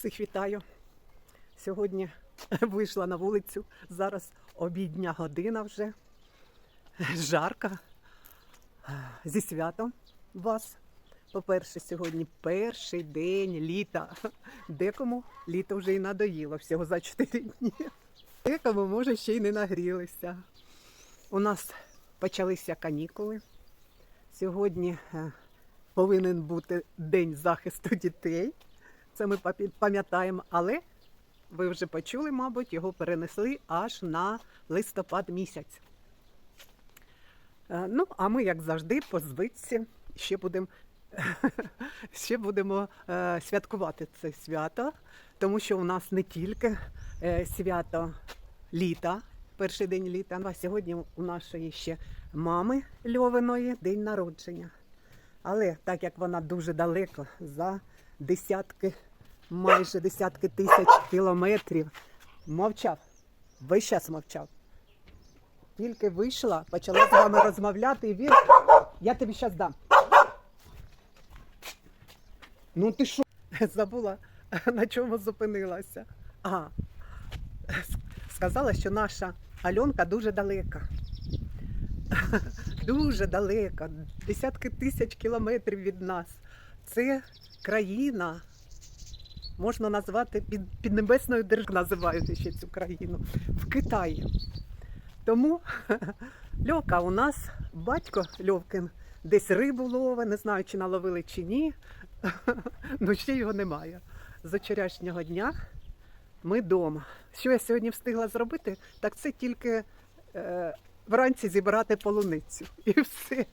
Всіх вітаю. Сьогодні вийшла на вулицю. Зараз обідня година вже. Жарка. Зі святом вас. По-перше, сьогодні перший день літа. Декому літо вже і надоїло всього за 4 дні. Декому, може, ще й не нагрілися. У нас почалися канікули. Сьогодні е, повинен бути День захисту дітей. Це ми пам'ятаємо, але ви вже почули, мабуть, його перенесли аж на листопад місяць. Е, Ну, а ми, як завжди, по звичці ще будемо ще будемо е, святкувати це свято, тому що у нас не тільки е, свято літа, перший день літа, а сьогодні у нашої ще мами Льовиної день народження. Але так як вона дуже далеко, за десятки, майже десятки тисяч кілометрів, мовчав, весь час мовчав. Тільки вийшла, почала з вами розмовляти, і він. Я тобі зараз дам. Ну ти що? Забула, на чому зупинилася. А, сказала, що наша Альонка дуже далека. Дуже далека, десятки тисяч кілометрів від нас. Це країна, можна назвати під, піднебесною державою, називають ще цю країну, в Китаї. Тому Льовка у нас, батько Льовкин, десь рибу ловить, не знаю, чи наловили, чи ні. Ну ще його немає. З вчорашнього дня ми вдома. Що я сьогодні встигла зробити, так це тільки е, вранці зібрати полуницю. І все.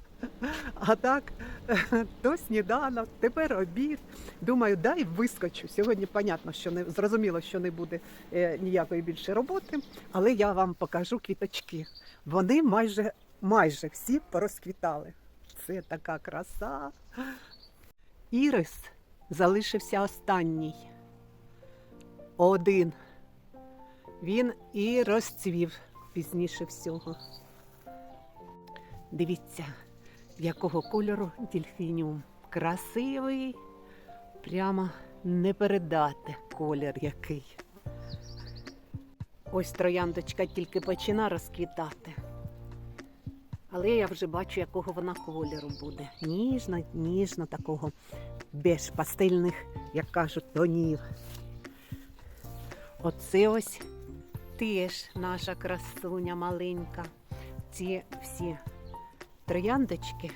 А так, то сніданок, тепер обід. Думаю, дай вискочу. Сьогодні, понятно, що не зрозуміло, що не буде е, ніякої більше роботи, але я вам покажу квіточки. Вони майже, майже всі порозквітали. Це така краса. Ірис залишився останній. Один. Він і розцвів пізніше всього. Дивіться, якого кольору дельфініум. Красивий, прямо не передати колір який. Ось трояндочка тільки почина розквітати. Але я вже бачу, якого вона кольору буде. Ніжно, ніжно такого беж пастельних, як кажуть, тонів. Оце ось теж наша красуня маленька. Ці всі трояндочки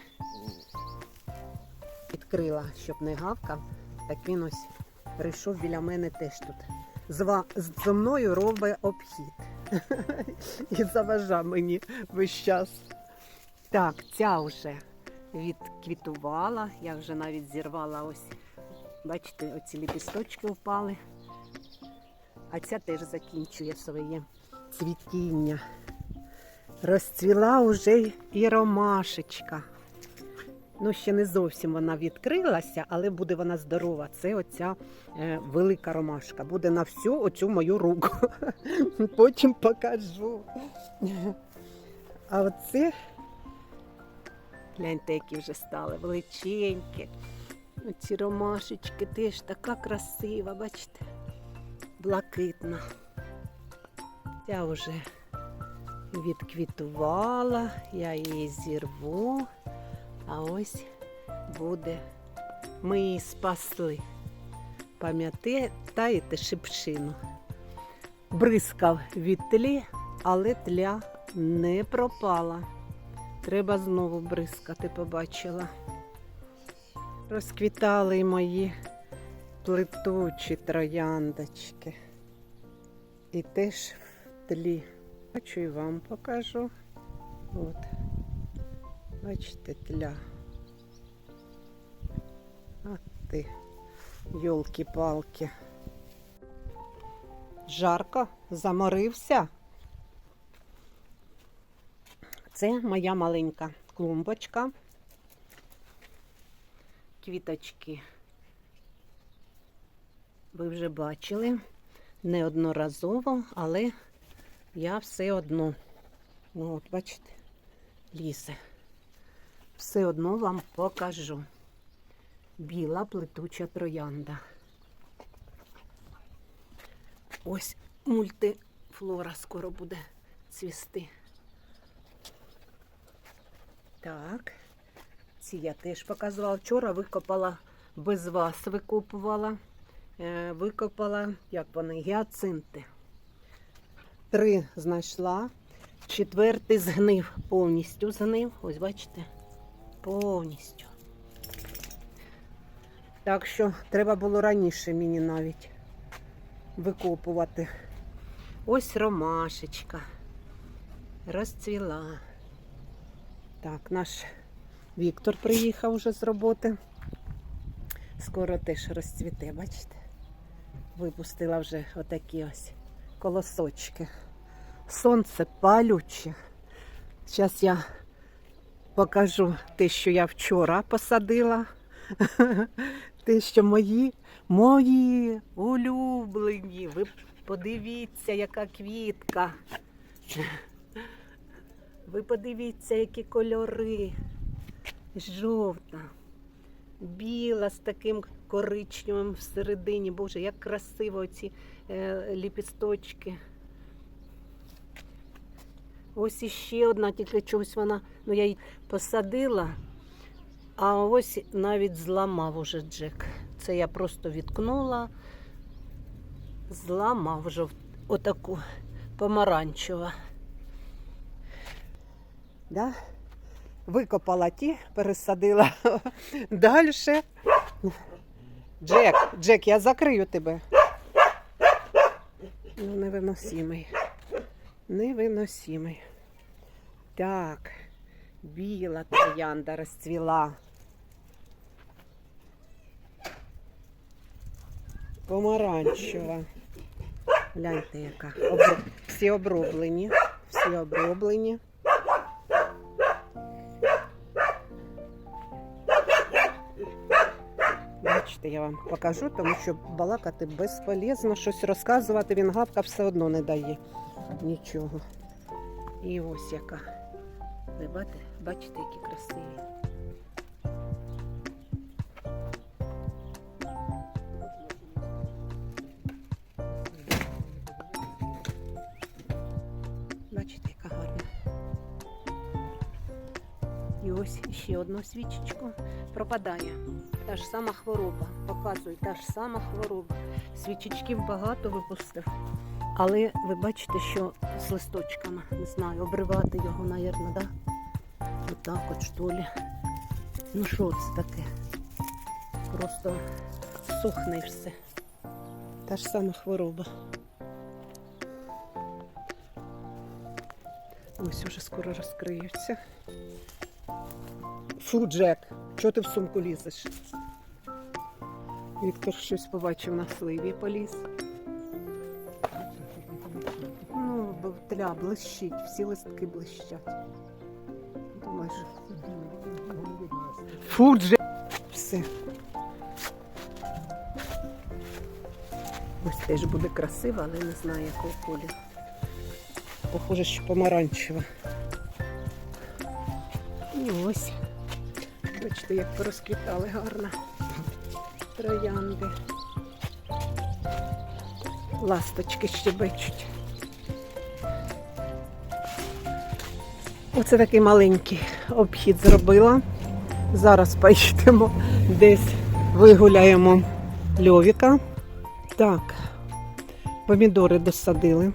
відкрила, щоб не гавкав. Так він ось прийшов біля мене теж тут. Зва, зо мною робить обхід. І заважав мені весь час. Так, ця вже відквітувала. Я вже навіть зірвала ось. Бачите, оці ліпісточки впали. А ця теж закінчує своє цвітіння. Розцвіла уже і ромашечка. Ну, ще не зовсім вона відкрилася, але буде вона здорова. Це оця е, велика ромашка. Буде на всю оцю мою руку. Потім покажу. А оце, гляньте, які вже стали величенькі. Оці ромашечки теж така красива, бачите? Блакитна. Ця вже відквітувала, я її зірву. А ось буде. Ми її спасли. Пам'ятаєте шипшину? Бризкав від тлі, але тля не пропала. Треба знову бризкати, побачила. Розквітали мої плетучі трояндочки. І теж в тлі. Хочу і вам покажу. От. Бачите, тля. А ти, йолки-палки. Жарко, заморився. Це моя маленька клумбочка. Квіточки. Ви вже бачили неодноразово, але я все одно, ну, от бачите, лізе все одно вам покажу. Біла плетуча троянда. Ось мультифлора скоро буде цвісти. Так. Ці я теж показувала. Вчора викопала без вас, викопувала. Е, викопала, як вони, гіацинти. Три знайшла. Четвертий згнив, повністю згнив. Ось бачите? Повністю. Так що треба було раніше мені навіть викопувати. Ось ромашечка. Розцвіла. Так, наш Віктор приїхав вже з роботи. Скоро теж розцвіте, бачите? Випустила вже отакі ось колосочки. Сонце палюче. Зараз я покажу те, що я вчора посадила. Те, що мої, мої улюблені. Ви подивіться, яка квітка. Ви подивіться, які кольори. Жовта, біла з таким коричневим всередині. Боже, як красиво ці е, ліпісточки. Ось іще одна, тільки чогось вона, ну я її посадила, а ось навіть зламав уже Джек. Це я просто відкнула, зламав вже отаку помаранчева. Да? Викопала ті, пересадила далі. Джек, Джек, я закрию тебе. Ну, невиносимий. Невиносимий. Так, біла троянда розцвіла. Помаранчева. Гляньте, яка. Всі оброблені. Всі оброблені. Бачите, я вам покажу, тому що балакати безполезно, щось розказувати, він гавка все одно не дає. Нічого. І ось яка. Ви бачите, які красиві. Ось ще одну свічечку пропадає. Та ж сама хвороба. Показую, та ж сама хвороба. Свічечків багато випустив. Але ви бачите, що з листочками, не знаю, обривати його, мабуть, да? Отак от, що ли. Ну що це таке? Просто сухне все. Та ж сама хвороба. Ось уже скоро розкриються. Фу, Джек, чого ти в сумку лізеш? Віктор щось побачив на сливі поліз. Ну, тля блищить, всі листки блищать. Думаєш, фу, Джек. Все. Ось теж буде красиво, але не знаю, якого кольору. Похоже, що помаранчева. І ось. Бачите, як порозквітали гарно. Троянди. Ласточки щебечуть. Оце такий маленький обхід зробила. Зараз поїдемо десь вигуляємо льовіка. Так, помідори досадили.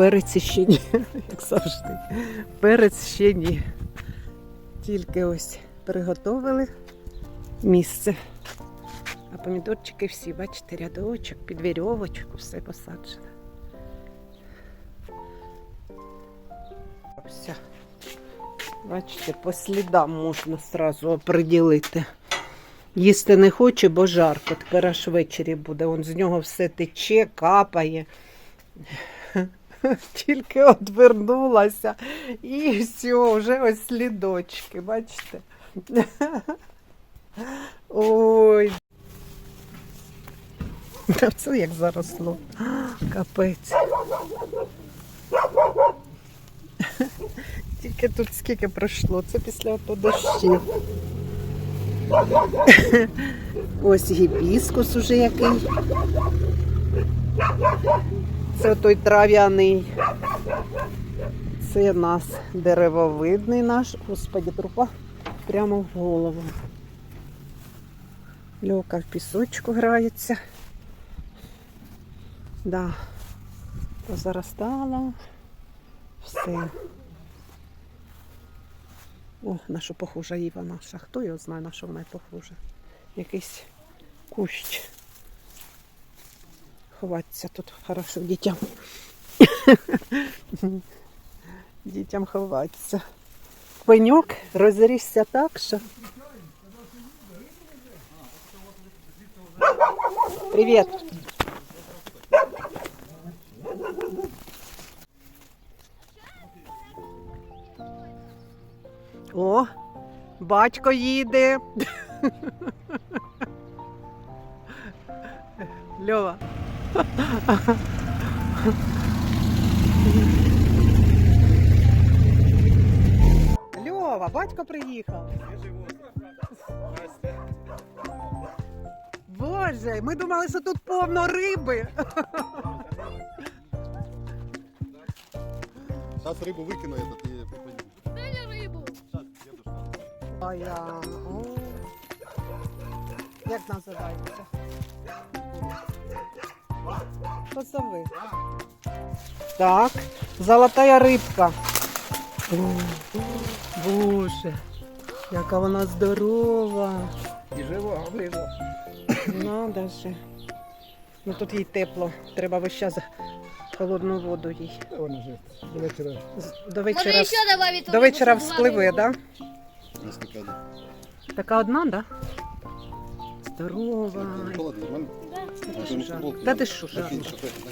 Перець ще ні, як завжди. Перець ще ні. Тільки ось приготовили місце. А помідорчики всі, бачите, рядочок, під вірьовочку, все посаджено. Все. Бачите, по слідам можна сразу оприділити. Їсти не хоче, бо жарко. Тепер аж ввечері буде. Он з нього все тече, капає. Тільки одвернулася і все, вже ось слідочки, бачите? Ой. Це як заросло. Капець. Тільки тут скільки пройшло, це після ото дощів. Ось гібіскус уже який. Це той трав'яний. Це нас деревовидний наш. Господі, трупа прямо в голову. Льока в пісочку грається. Да. Позаростало. Все. О, на що похожа Іва наша. Хто його знає, на що вона похожа? Якийсь кущ. Ховатися тут хорошо дітям. Дітям ховатися. Пеньок розрісся так, що. Привіт. О, батько їде. Льова. Льова, батько приїхав. Боже, ми думали, що тут повно риби. Сейчас рыбу выкину этот и попадем. Дай рибу. Сейчас дедушка. А я. О. Як називається? Що це ви? Так, золотая рибка. О, Боже, яка вона здорова. И жива, вижу. Надо же. Ну тут їй тепло. Треба весь час холодну воду їй. Вона же до вечора. З- До Може вечора, ще добавити? до вечора вспливе, так? Да? Така одна, так? Да? Здорова. Та ти що.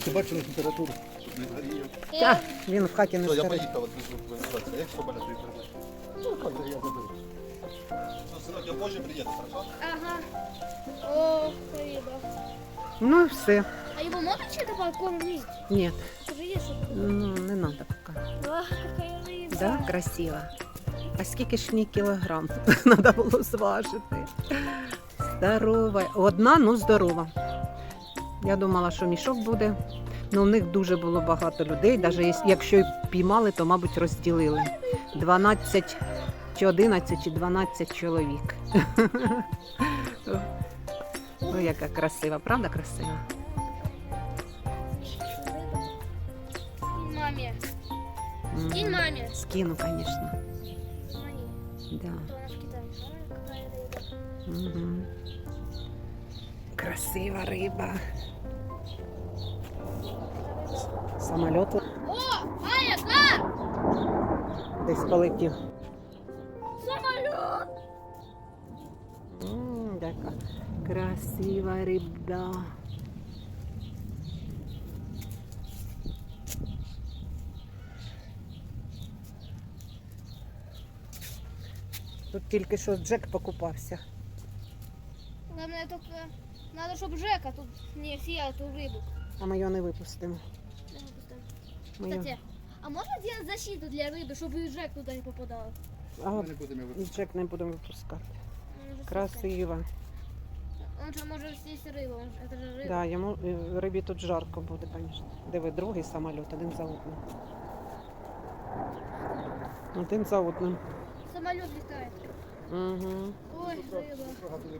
Ти бачила температуру? Та, він в хаті не Все, я старий. поїхав. Як що мене тобі? Ну, я заберу. Все, синок, я позже приїду, хорошо? Ага. О, риба. Ну все. А его можно чем-то покормить? Ні, Скажи, ну не треба поки. Ах, какая рыба. Да, красиво. А скільки ж мені кілограм треба було зважити? Здорова. Одна, ну здорова. Я думала, що мішок буде. Ну, у них дуже було багато людей. Навіть якщо й піймали, то, мабуть, розділили. 12 чи 11 чи 12 чоловік. Ой, яка красива, правда красива? Маме. Скинь маме. Скину, звісно. Да. В. Угу. Красива риба. Самоліт О, Ая, как? десь полетів. Самолет. М, Яка красива риба. Тут тільки що Джек покупався. Главное только надо, чтобы Жека тут не съел эту рыбу. А ми його не випустимо. Ми його... Кстати, а можно делать защиту для рыбы, чтобы и Жек туда не попадал? А, Ми не будемо його і Джек не будемо випускати. Он же Красиво. съест. Он же может съесть рыбу, он же- это же рыба. Да, йому е, рибі тут жарко буде, звісно. Диви, другий самоліт, один за одним. Один за одним. Самолет летает. Угу. Ой, рыба. Трохи